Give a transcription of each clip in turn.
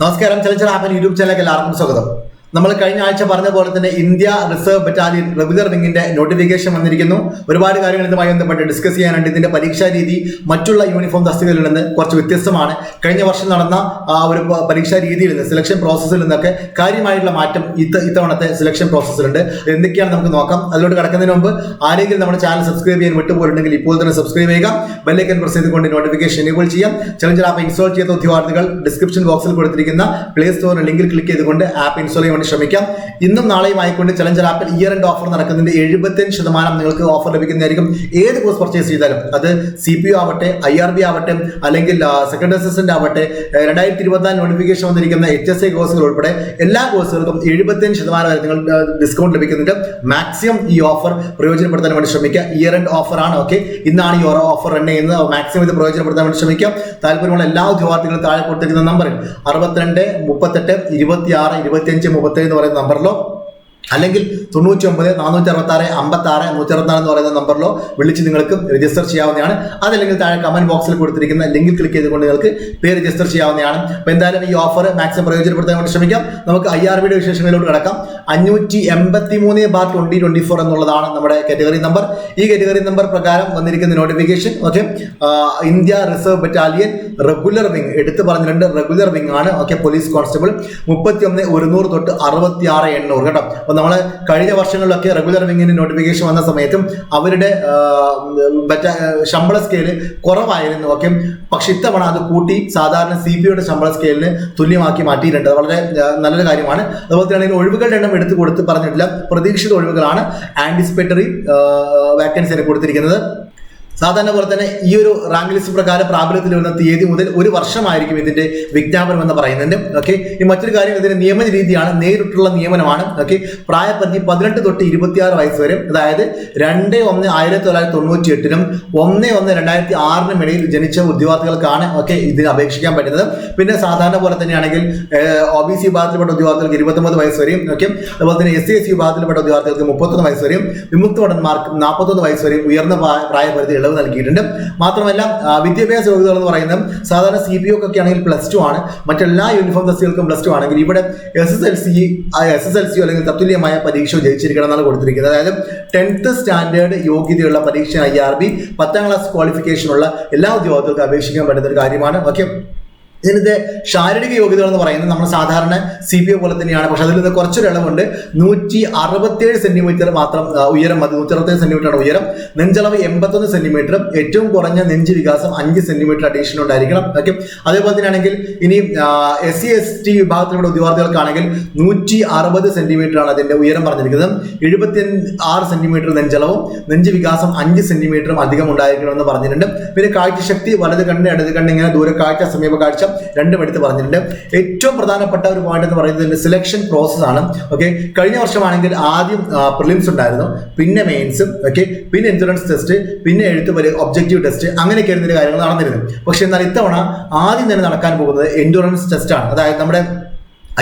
നമസ്കാരം ചലച്ചിത്ര happen YouTube ചാനലിലേക്ക് എല്ലാവർക്കും സ്വാഗതം. നമ്മൾ കഴിഞ്ഞ ആഴ്ച പറഞ്ഞ പോലെ തന്നെ ഇന്ത്യ റിസർവ് ബറ്റാലിയൻ റെഗുലർ വിങ്ങിന്റെ നോട്ടിഫിക്കേഷൻ വന്നിരിക്കുന്നു. ഒരുപാട് കാര്യങ്ങൾ ഇതുമായി ബന്ധപ്പെട്ട് ഡിസ്കസ് ചെയ്യാനുണ്ട്. ഇതിന്റെ പരീക്ഷാ രീതി മറ്റുള്ള യൂണിഫോം തസ്തികകളിൽ നിന്ന് കുറച്ച് വ്യത്യസ്തമാണ്. കഴിഞ്ഞ വർഷം നടന്ന ആ ഒരു പരീക്ഷാ രീതിയിൽ നിന്ന് സെലക്ഷൻ പ്രോസസ്സിൽ നിന്നൊക്കെ കാര്യമായിട്ടുള്ള മാറ്റം ഇത്ത ഇത്തവണത്തെ സെലക്ഷൻ പ്രോസസ്സിലുണ്ട് എന്തൊക്കെയാണ് നമുക്ക് നോക്കാം. അതിലോട്ട് കടക്കുന്നതിന് മുമ്പ് ആരെങ്കിലും നമ്മുടെ ചാനൽ സബ്സ്ക്രൈബ് ചെയ്യാൻ വിട്ടുപോയിട്ടുണ്ടെങ്കിൽ ഇപ്പോൾ തന്നെ സബ്സ്ക്രൈബ് ചെയ്യുക. ബെല്ലൈക്കൻ പ്രസ് ചെയ്തുകൊണ്ട് നോട്ടിഫിക്കേഷൻ എനേബിൾ ചെയ്യാം ചലഞ്ചർ ആപ്പ് ഇൻസ്റ്റാൾ ചെയ്ത ഉദ്യോഗാർത്ഥികൾ ഡിസ്ക്രിപ്ഷൻ ബോക്സിൽ കൊടുത്തിരിക്കുന്ന പ്ലേ സ്റ്റോറിന് ലിങ്കിൽ ക്ലിക്ക് ചെയ്തുകൊണ്ട് ആപ്പ് ഇൻസ്റ്റാൾ ചെയ്യാൻ വേണ്ടി ശ്രമിക്കാം. ഇന്നും നാളെയും ആയിക്കൊണ്ട് ചലഞ്ചർ ആപ്പിൽ ഇയർ എൻഡ് ഓഫർ നടക്കുന്നതിന്റെ എഴുപത്തിയഞ്ച് ശതമാനം നിങ്ങൾക്ക് ഓഫർ ലഭിക്കുന്നതായിരിക്കും. ഏത് കോഴ്സ് പർച്ചേസ് ചെയ്താലും അത് സി പി യു ആവട്ടെ ഐ ആർ ബി ആവട്ടെ അല്ലെങ്കിൽ സെക്കൻഡ് അസിസ്റ്റന്റ് ആവട്ടെ രണ്ടായിരത്തി ഇരുപത്തിനാല് നോട്ടിഫിക്കേഷൻ വന്നിരിക്കുന്ന എച്ച് എസ് ഐ കോഴ്സുകൾ ഉൾപ്പെടെ എല്ലാ കോഴ്സുകൾക്കും എഴുപത്തഞ്ച് ശതമാനം വരെ നിങ്ങൾ ഡിസ്കൗണ്ട് ലഭിക്കുന്നുണ്ട്. മാക്സിമം ഈ ഓഫർ പ്രയോജനപ്പെടുത്താൻ വേണ്ടി ശ്രമിക്കുക. ഇയർ എൻഡ് ഓഫർ ആണ് ഓക്കെ ഇന്നാണ് ഈ ഓഫർ റൺ ചെയ്യുന്നത്. മാക്സിമം ഇത് പ്രയോജനപ്പെടുത്താൻ വേണ്ടി ശ്രമിക്കുക. താല്പര്യമുള്ള എല്ലാ ഉദ്യോഗാർത്ഥികളും താഴെ കൊടുത്തിരിക്കുന്ന നമ്പറിൽ അറുപത്തിരണ്ട് മുപ്പത്തെട്ട് ഇരുപത്തി ആറ് ഇരുപത്തിയഞ്ച് മുപ്പത്തേഴ് എന്ന് പറയുന്ന നമ്പറിലോ അല്ലെങ്കിൽ തൊണ്ണൂറ്റി ഒമ്പത് നാനൂറ്റി അറുപത്തി ആറ് അമ്പത്തി ആറ് നൂറ്റി അറുപത്തിനാല് എന്ന് പറയുന്ന നമ്പറിലോ വിളിച്ച് നിങ്ങൾക്ക് രജിസ്റ്റർ ചെയ്യാവുന്നതാണ്. അതല്ലെങ്കിൽ താഴെ കമന്റ് ബോക്സിൽ കൊടുത്തിരിക്കുന്ന ലിങ്കിൽ ക്ലിക്ക് ചെയ്തുകൊണ്ട് നിങ്ങൾക്ക് പേ രജിസ്റ്റർ ചെയ്യാവുന്നതാണ്. അപ്പോൾ എന്തായാലും ഈ ഓഫർ മാക്സിമം പ്രയോജനപ്പെടുത്താൻ വേണ്ടി ശ്രമിക്കാം. നമുക്ക് ഐ ആർ ബിയുടെ വിശേഷങ്ങളിലോട്ട് കിടക്കാം. അഞ്ഞൂറ്റി എൺപത്തി മൂന്ന് ബാർ ട്വന്റി ട്വന്റി ഫോർ എന്നുള്ളതാണ് നമ്മുടെ കാറ്റഗറി നമ്പർ ഈ കാറ്റഗറി നമ്പർ പ്രകാരം വന്നിരിക്കുന്ന notification okay India reserve battalion regular wing എടുത്തു പറഞ്ഞിട്ടുണ്ട് റെഗുലർ വിങ് ആണ്. ഓക്കെ പോലീസ് കോൺസ്റ്റബിൾ മുപ്പത്തി ഒന്ന് ഒരുന്നൂറ് തൊട്ട് അറുപത്തി ആറ് എണ്ണൂറ് കേട്ടോ. അപ്പൊ നമ്മൾ കഴിഞ്ഞ വർഷങ്ങളിലൊക്കെ റെഗുലർ വിങ്ങിന് നോട്ടിഫിക്കേഷൻ വന്ന സമയത്തും അവരുടെ ശമ്പള സ്കെയിൽ കുറവായിരുന്നു. ഓക്കെ പക്ഷെ ഇത്തവണ അത് കൂട്ടി സാധാരണ സി പി യുടെ ശമ്പള സ്കെയിലിന് തുല്യമാക്കി മാറ്റിയിട്ടുണ്ട്. വളരെ നല്ലൊരു കാര്യമാണ്. അതുപോലെ തന്നെ ഒഴിവുകളുടെ എണ്ണം എടുത്തു കൊടുത്ത് പറഞ്ഞിട്ടില്ല. പ്രതീക്ഷിത ഒഴിവുകളാണ് ആന്റിസിപ്പേറ്ററി വാക്കൻസിന് കൊടുത്തിരിക്കുന്നത്. സാധാരണ പോലെ തന്നെ ഈ ഒരു റാങ്ക് ലിസ്റ്റ് പ്രകാരം പ്രാബല്യത്തിൽ വരുന്ന തീയതി മുതൽ ഒരു വർഷമായിരിക്കും ഇതിന്റെ വിജ്ഞാപനം എന്ന് പറയുന്നത്. ഓക്കെ ഈ മറ്റൊരു കാര്യം ഇതിന്റെ നിയമന രീതിയാണ് നേരിട്ടുള്ള നിയമനമാണ്. ഓക്കെ പ്രായപരിധി പതിനെട്ട് തൊട്ട് ഇരുപത്തിയാറ് വയസ്സ് വരെ അതായത് രണ്ട് ഒന്ന് ആയിരത്തി തൊള്ളായിരത്തി തൊണ്ണൂറ്റി എട്ടിനും ഒന്ന് ഒന്ന് രണ്ടായിരത്തി ആറിനും ഇടയിൽ ജനിച്ച ഉദ്യോഗാർത്ഥികൾക്കാണ് ഓക്കെ ഇതിന് അപേക്ഷിക്കാൻ പറ്റുന്നത്. പിന്നെ സാധാരണ പോലെ തന്നെയാണെങ്കിൽ ഒ ബി സി വിഭാഗത്തിൽപ്പെട്ട ഉദ്യോഗാർത്ഥികൾക്ക് ഇരുപത്തൊമ്പത് വയസ്സ് വരെയും ഓക്കെ അതുപോലെ തന്നെ എസ് സി എസ് സി വിഭാഗത്തിൽപ്പെട്ട ഉദ്യോഗാർത്ഥികൾക്ക് മുപ്പത്തൊന്ന് വയസ്സ് വരെയും വിമുക്ത ഭടന്മാർക്ക് നാൽപ്പത്തൊന്ന് വയസ്സ് വരെയും ഉയർന്ന പ്രായപരിധി ഇളവ് നൽകിയിട്ടുണ്ട്. മാത്രമല്ല വിദ്യാഭ്യാസ യോഗ്യതകൾ എന്ന് പറയുന്നത് സാധാരണ സി പി ഒക്കെ ആണെങ്കിൽ പ്ലസ് ടു ആണ്. മറ്റെല്ലാ യൂണിഫോം തസ്തികൾക്കും പ്ലസ് ടു ആണെങ്കിൽ ഇവിടെ S S L C S S L C അല്ലെങ്കിൽ തത്തുല്യമായ പരീക്ഷ ജയിച്ചിരിക്കണം എന്നാണ് കൊടുത്തിരിക്കുന്നത്. അതായത് ടെൻത്ത് സ്റ്റാൻഡേർഡ് യോഗ്യതയുള്ള പരീക്ഷ ഐ ആർ ബി പത്താം ക്ലാസ് ക്വാളിഫിക്കേഷനുള്ള എല്ലാ ഉദ്യോഗാർത്ഥികൾക്കും അപേക്ഷിക്കാൻ പറ്റുന്ന ഒരു കാര്യമാണ്. ഓക്കെ ഇതിന്റെ ശാരീരിക യോഗ്യതകൾ എന്ന് പറയുന്നത് നമ്മൾ സാധാരണ സി പി ഒ പോലെ തന്നെയാണ്. പക്ഷെ അതിൽ നിന്ന് കുറച്ചൊരു ഇളവുണ്ട്. നൂറ്റി അറുപത്തിയേഴ് സെന്റിമീറ്റർ മാത്രം ഉയരം മതി. നൂറ്റി അറുപത്തേഴ് സെന്റിമീറ്റർ ആണ് ഉയരം. നെഞ്ചളവ് എൺപത്തൊന്ന് സെന്റിമീറ്ററും ഏറ്റവും കുറഞ്ഞ നെഞ്ച് വികാസം അഞ്ച് സെന്റിമീറ്റർ അഡീഷൻ ഉണ്ടായിരിക്കണം. ഓക്കെ അതേപോലെ തന്നെയാണെങ്കിൽ ഇനി എസ് സി എസ് ടി വിഭാഗത്തിലുള്ള ഉദ്യോഗാർത്ഥികൾക്കാണെങ്കിൽ നൂറ്റി അറുപത് സെന്റിമീറ്റർ ആണ് അതിന്റെ ഉയരം പറഞ്ഞിരിക്കുന്നത്. എഴുപത്തി ആറ് സെന്റിമീറ്റർ നെഞ്ചളവും നെഞ്ച് വികാസം അഞ്ച് സെന്റിമീറ്ററും അധികം ഉണ്ടായിരിക്കണമെന്ന് പറഞ്ഞിട്ടുണ്ട്. പിന്നെ കാഴ്ചശക്തി വലത് കണ്ണ് ഇടത് കണ്ണ് ഇങ്ങനെ ദൂരക്കാഴ്ച സമീപ കാഴ്ച രണ്ടും എടുത്ത് പറഞ്ഞിട്ടുണ്ട്. ഏറ്റവും പ്രധാനപ്പെട്ട ഒരു പോയിന്റ് എന്ന് പറയുന്നത് സെലക്ഷൻ പ്രോസസ് ആണ്. ഓക്കെ കഴിഞ്ഞ വർഷമാണെങ്കിൽ ആദ്യം പ്രിലിംസ് ഉണ്ടായിരുന്നു. പിന്നെ മെയിൻസും ഓക്കെ പിന്നെ എൻഷുറൻസ് ടെസ്റ്റ് പിന്നെ എഴുത്ത് വരെ ഒബ്ജക്റ്റീവ് ടെസ്റ്റ് അങ്ങനെയൊക്കെ ആയിരുന്നു കാര്യങ്ങൾ നടന്നിരുന്നു. പക്ഷെ എന്നാൽ ഇത്തവണ ആദ്യം തന്നെ നടക്കാൻ പോകുന്നത് എൻഡുറൻസ് ടെസ്റ്റ് ആണ്. അതായത് നമ്മുടെ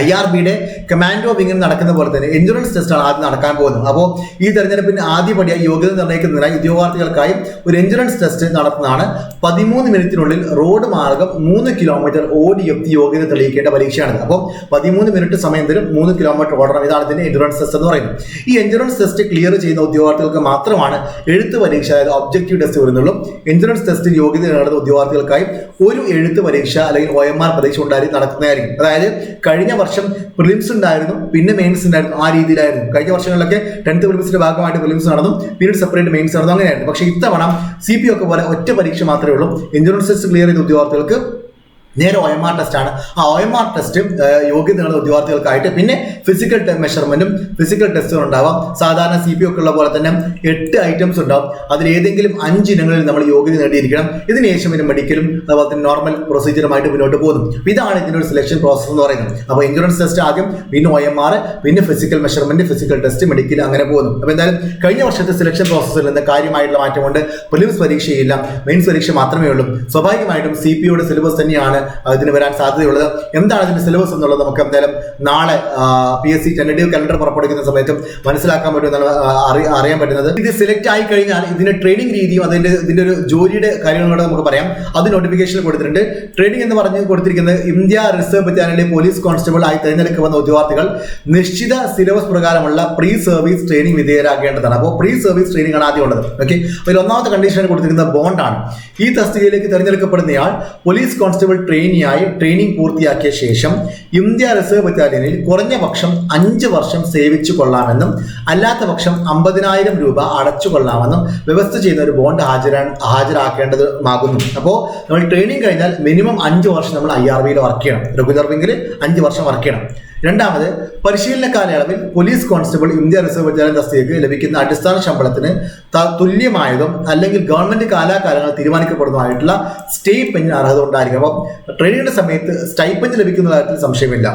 ഐ ആർ ബിയുടെ കമാൻഡോ വിങ്ങിന് നടക്കുന്ന പോലെ തന്നെ എൻഡുറൻസ് ടെസ്റ്റാണ് ആദ്യം നടക്കാൻ പോകുന്നത്. അപ്പോൾ ഈ തെരഞ്ഞെടുപ്പിന് ആദ്യപടിയായി യോഗ്യത നിർണയിക്കുന്നതിനായി ഉദ്യോഗാർത്ഥികൾക്കായി ഒരു എൻഡുറൻസ് ടെസ്റ്റ് നടത്തുന്നതാണ്. പതിമൂന്ന് മിനിറ്റിനുള്ളിൽ റോഡ് മാർഗം മൂന്ന് കിലോമീറ്റർ ഓടി എത്തി യോഗ്യത തെളിയിക്കേണ്ട പരീക്ഷയാണ് അപ്പോൾ പതിമൂന്ന് മിനിറ്റ് സമയം തരും മൂന്ന് കിലോമീറ്റർ ഓടണം. ഇതാണ് ഇതിന്റെ എൻഡുറൻസ് ടെസ്റ്റ് എന്ന് പറയുന്നത്. ഈ എൻഡുറൻസ് ടെസ്റ്റ് ക്ലിയർ ചെയ്യുന്ന ഉദ്യോഗാർത്ഥികൾക്ക് മാത്രമാണ് എഴുത്ത് പരീക്ഷ അതായത് ഒബ്ജക്റ്റീവ് ടെസ്റ്റ് വരുന്നുള്ളൂ. എൻഡുറൻസ് ടെസ്റ്റിൽ യോഗ്യത നേടുന്ന ഉദ്യോഗാർത്ഥികൾക്കായി ഒരു എഴുത്ത് പരീക്ഷ അല്ലെങ്കിൽ ഒ എം ആർ പരീക്ഷ ഉണ്ടായി നടക്കുന്നതായിരിക്കും. അതായത് കഴിഞ്ഞ വർഷം പ്രിലിംസ് ഉണ്ടായിരുന്നു പിന്നെ മെയിൻസ് ഉണ്ടായിരുന്നു ആ രീതിയിലായിരുന്നു. കഴിഞ്ഞ വർഷങ്ങളിലൊക്കെ ടെൻത്ത് പ്രിലിംസിന്റെ ഭാഗമായിട്ട് പ്രിലിംസ് നടന്നു പിന്നീട് സെപ്പറേറ്റ് മെയിൻസ് നടന്നു അങ്ങനെയായിരുന്നു. പക്ഷേ ഇത്തവണ സി പി ഒക്കെ പോലെ ഒറ്റ പരീക്ഷ മാത്രമേ ഉള്ളൂ. എൻട്രൻസ് ടെസ്റ്റ് ക്ലിയർ ചെയ്ത ഉദ്യോഗാർത്ഥികൾക്ക് നേരെ ഒ എം ആർ ടെസ്റ്റ് ആണ്. ആ ഒ എം ആർ ടെസ്റ്റും യോഗ്യത നേടുന്ന ഉദ്യോഗാർത്ഥികൾക്കായിട്ട് പിന്നെ ഫിസിക്കൽ മെഷർമെന്റും ഫിസിക്കൽ ടെസ്റ്റും ഉണ്ടാവാം. സാധാരണ സി പി ഒക്കെ ഉള്ള പോലെ തന്നെ എട്ട് ഐറ്റംസ് ഉണ്ടാവും. അതിൽ ഏതെങ്കിലും അഞ്ച് ഇനങ്ങളിൽ നമ്മൾ യോഗ്യത നേടിയിരിക്കണം. ഇതിനുശേഷം പിന്നെ മെഡിക്കലും അതുപോലെ തന്നെ നോർമൽ പ്രൊസീജിയറുമായിട്ട് മുന്നോട്ട് പോകുന്നു. ഇതാണ് ഇതിന്റെ ഒരു സെലക്ഷൻ പ്രോസസ്സ് എന്ന് പറയുന്നത്. അപ്പോൾ ഇൻഷുറൻസ് ടെസ്റ്റ് ആദ്യം പിന്നെ ഒ എം ആർ പിന്നെ physical measurement physical test medical അങ്ങനെ പോകുന്നു. അപ്പോൾ എന്തായാലും കഴിഞ്ഞ വർഷത്തെ സെലക്ഷൻ പ്രോസസ്സിൽ നിന്ന് കാര്യമായിട്ടുള്ള മാറ്റമുണ്ട്. പ്രിലിംസ് പരീക്ഷയില്ല. മെയിൻസ് പരീക്ഷ മാത്രമേ ഉള്ളൂ. സ്വാഭാവികമായിട്ടും സി പി സിലബസ് തന്നെയാണ് ഇതിന് വരാൻ സാധ്യതയുള്ളത്. എന്താണ് ഇതിന്റെ സിലബസ് എന്നുള്ളത് നമുക്ക് എന്തായാലും നാളെ P S C tentative calendar പുറപ്പെടുവിക്കുന്ന സമയത്തും മനസ്സിലാക്കാൻ പറ്റുമെന്നാണ് അറിയാൻ പറ്റുന്നത്. ഇത് സെലക്ട് ആയി കഴിഞ്ഞാൽ ഇതിന്റെ ട്രെയിനിങ് രീതിയും അതിന്റെ ഇതിന്റെ ഒരു ജോലിയുടെ കാര്യങ്ങളോട് നമുക്ക് പറയാം. അത് നോട്ടിഫിക്കേഷൻ കൊടുത്തിട്ടുണ്ട്. ട്രെയിനിങ് എന്ന് പറഞ്ഞ് കൊടുത്തിരിക്കുന്നത് ഇന്ത്യ റിസർവ് ബറ്റാലിയനിലെ പോലീസ് കോൺസ്റ്റബിൾ ആയി തിരഞ്ഞെടുക്കുന്ന ഉദ്യോഗാർത്ഥികൾ നിശ്ചിത സിലബസ് പ്രകാരമുള്ള പ്രീ സർവീസ് ട്രെയിനിങ് വിധേയരാക്കേണ്ടതാണ് അപ്പോൾ പ്രീ സർവീസ് ട്രെയിനിങ് ആണ് ആദ്യം ഉള്ളത്. ഓക്കെ അതിൽ ഒന്നാമത്തെ കണ്ടീഷൻ കൊടുത്തിരിക്കുന്നത് ബോണ്ടാണ് ഈ തസ്തികയിലേക്ക് തിരഞ്ഞെടുക്കപ്പെടുന്നയാൾ പോലീസ് കോൺസ്റ്റബിൾ ട്രെയിനിയായി ട്രെയിനിങ് പൂർത്തിയാക്കിയ ശേഷം ഇന്ത്യ റിസർവ് ബറ്റാലിയനിൽ കുറഞ്ഞ പക്ഷം അഞ്ച് വർഷം സേവിച്ചു കൊള്ളാമെന്നും അല്ലാത്ത പക്ഷം അമ്പതിനായിരം രൂപ അടച്ചു കൊള്ളാമെന്നും വ്യവസ്ഥ ചെയ്യുന്ന ഒരു ബോണ്ട് ഹാജരാ ഹാജരാക്കേണ്ടതുമാകുന്നു. അപ്പോൾ നമ്മൾ ട്രെയിനിങ് കഴിഞ്ഞാൽ മിനിമം അഞ്ച് വർഷം നമ്മൾ ഐ ആർ വർക്ക് ചെയ്യണം. റെഗുലർ വിംഗിൽ അഞ്ച് വർഷം വർക്ക് ചെയ്യണം. രണ്ടാമത് പരിശീലന കാലയളവിൽ police constable India reserve general തസ്തികയ്ക്ക് ലഭിക്കുന്ന അടിസ്ഥാന ശമ്പളത്തിന് തുല്യമായതും അല്ലെങ്കിൽ ഗവൺമെന്റ് കാലാകാലങ്ങൾ തീരുമാനിക്കപ്പെടുന്നതായിട്ടുള്ള സ്റ്റേപ്പഞ്ചിന് അർഹത ഉണ്ടായിരിക്കും അപ്പം ട്രെയിനിങ്ങിന്റെ സമയത്ത് സ്റ്റൈപ്പഞ്ച് ലഭിക്കുന്ന കാര്യത്തിൽ സംശയമില്ല.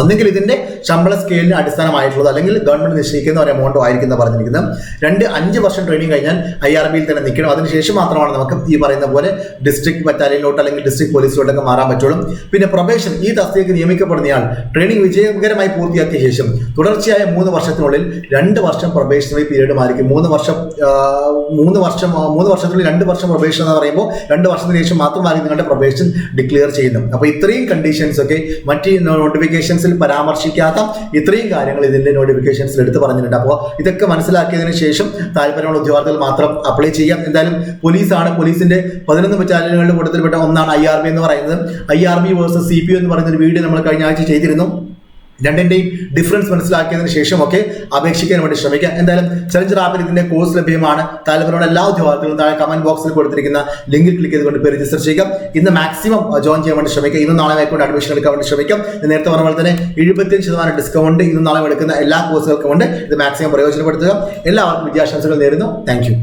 ഒന്നുകിൽ ഇതിന്റെ ശമ്പള സ്കെയിലിന് അടിസ്ഥാനമായിട്ടുള്ളത് അല്ലെങ്കിൽ ഗവൺമെന്റ് നിശ്ചയിക്കുന്ന ഒരു എമൗണ്ടോ ആയിരിക്കും എന്ന് പറഞ്ഞിരിക്കുന്നത്. രണ്ട് അഞ്ച് വർഷം ട്രെയിനിങ് കഴിഞ്ഞാൽ ഐ ആർ ബിയിൽ തന്നെ നിൽക്കണം. അതിനുശേഷം മാത്രമാണ് നമുക്ക് ഈ പറയുന്ന പോലെ ഡിസ്ട്രിക്ട് ബറ്റാലിയനിലോട്ട് അല്ലെങ്കിൽ ഡിസ്ട്രിക്ട് പോലീസിലോട്ടൊക്കെ മാറാൻ പറ്റുള്ളൂ. പിന്നെ പ്രൊബേഷൻ ഈ തസ്തികയ്ക്ക് നിയമിക്കപ്പെടുന്നയാൾ ട്രെയിനിങ് വിജയകരമായി പൂർത്തിയാക്കിയ ശേഷം തുടർച്ചയായ മൂന്ന് വർഷത്തിനുള്ളിൽ രണ്ട് വർഷം പ്രൊബേഷണറി പീരീഡ് ആയിരിക്കും മൂന്ന് വർഷം മൂന്ന് വർഷം മൂന്ന് വർഷത്തിനുള്ളിൽ രണ്ട് വർഷം പ്രൊബേഷൻ എന്ന് പറയുമ്പോൾ രണ്ട് വർഷത്തിന് ശേഷം മാത്രമായിരിക്കും നിങ്ങളുടെ പ്രൊബേഷൻ ഡിക്ലെയർ ചെയ്യുന്നു അപ്പോൾ ഇത്രയും കണ്ടീഷൻസ് ഒക്കെ മറ്റ് നോട്ടിഫിക്കേഷൻസിൽ പരാമർശിക്കാത്ത ഇത്രയും കാര്യങ്ങൾ ഇതിന്റെ നോട്ടിഫിക്കേഷൻസിൽ എടുത്ത് പറഞ്ഞിട്ടുണ്ട്. അപ്പോൾ ഇതൊക്കെ മനസ്സിലാക്കിയതിനു ശേഷം താല്പര്യമുള്ള ഉദ്യോഗാർത്ഥികൾ മാത്രം അപ്ലൈ ചെയ്യാം. എന്തായാലും പോലീസാണ് പോലീസിന്റെ പതിനൊന്ന് ബറ്റാലിയനുകളുടെ കൂട്ടത്തിൽപ്പെട്ട ഒന്നാണ് ഐ ആർ ബി എന്ന് പറയുന്നത്. I R B versus C P എന്ന് പറയുന്ന ഒരു വീഡിയോ നമ്മൾ കഴിഞ്ഞ ആഴ്ച ചെയ്തിരുന്നു. രണ്ടിന്റെയും ഡിഫറൻസ് മനസ്സിലാക്കിയതിനു ശേഷം ഒക്കെ അപേക്ഷിക്കാൻ വേണ്ടി ശ്രമിക്കുക എന്തായാലും ചലഞ്ചർ ആപ്പിൽ ഇതിന്റെ കോഴ്സ് ലഭ്യമാണ്. താല്പര്യമുള്ള എല്ലാ ഉദ്യോഗാർത്ഥികളും താഴെ കമന്റ് ബോക്സിൽ കൊടുത്തിരിക്കുന്ന ലിങ്കിൽ ക്ലിക്ക് ചെയ്തുകൊണ്ട് പേര് രജിസ്റ്റർ ചെയ്യുക. ഇന്ന് മാക്സിമം ജോയിൻ ചെയ്യാൻ വേണ്ടി ശ്രമിക്കുക. ഇന്നും നാളെ ആയിക്കൊണ്ട് അഡ്മിഷൻ എടുക്കാൻ വേണ്ടി ശ്രമിക്കാം. നേരത്തെ പറഞ്ഞ പോലെ തന്നെ എഴുപത്തിയഞ്ച് ശതമാനം ഡിസ്കൗണ്ട് ഇന്നും നാളെ എടുക്കുന്ന എല്ലാ കോഴ്സുകൾക്കും ഉണ്ട്. ഇത് മാക്സിമം പ്രയോജനപ്പെടുത്തുക. എല്ലാവർക്കും വിദ്യാശംസകൾ നേരുന്നു. താങ്ക്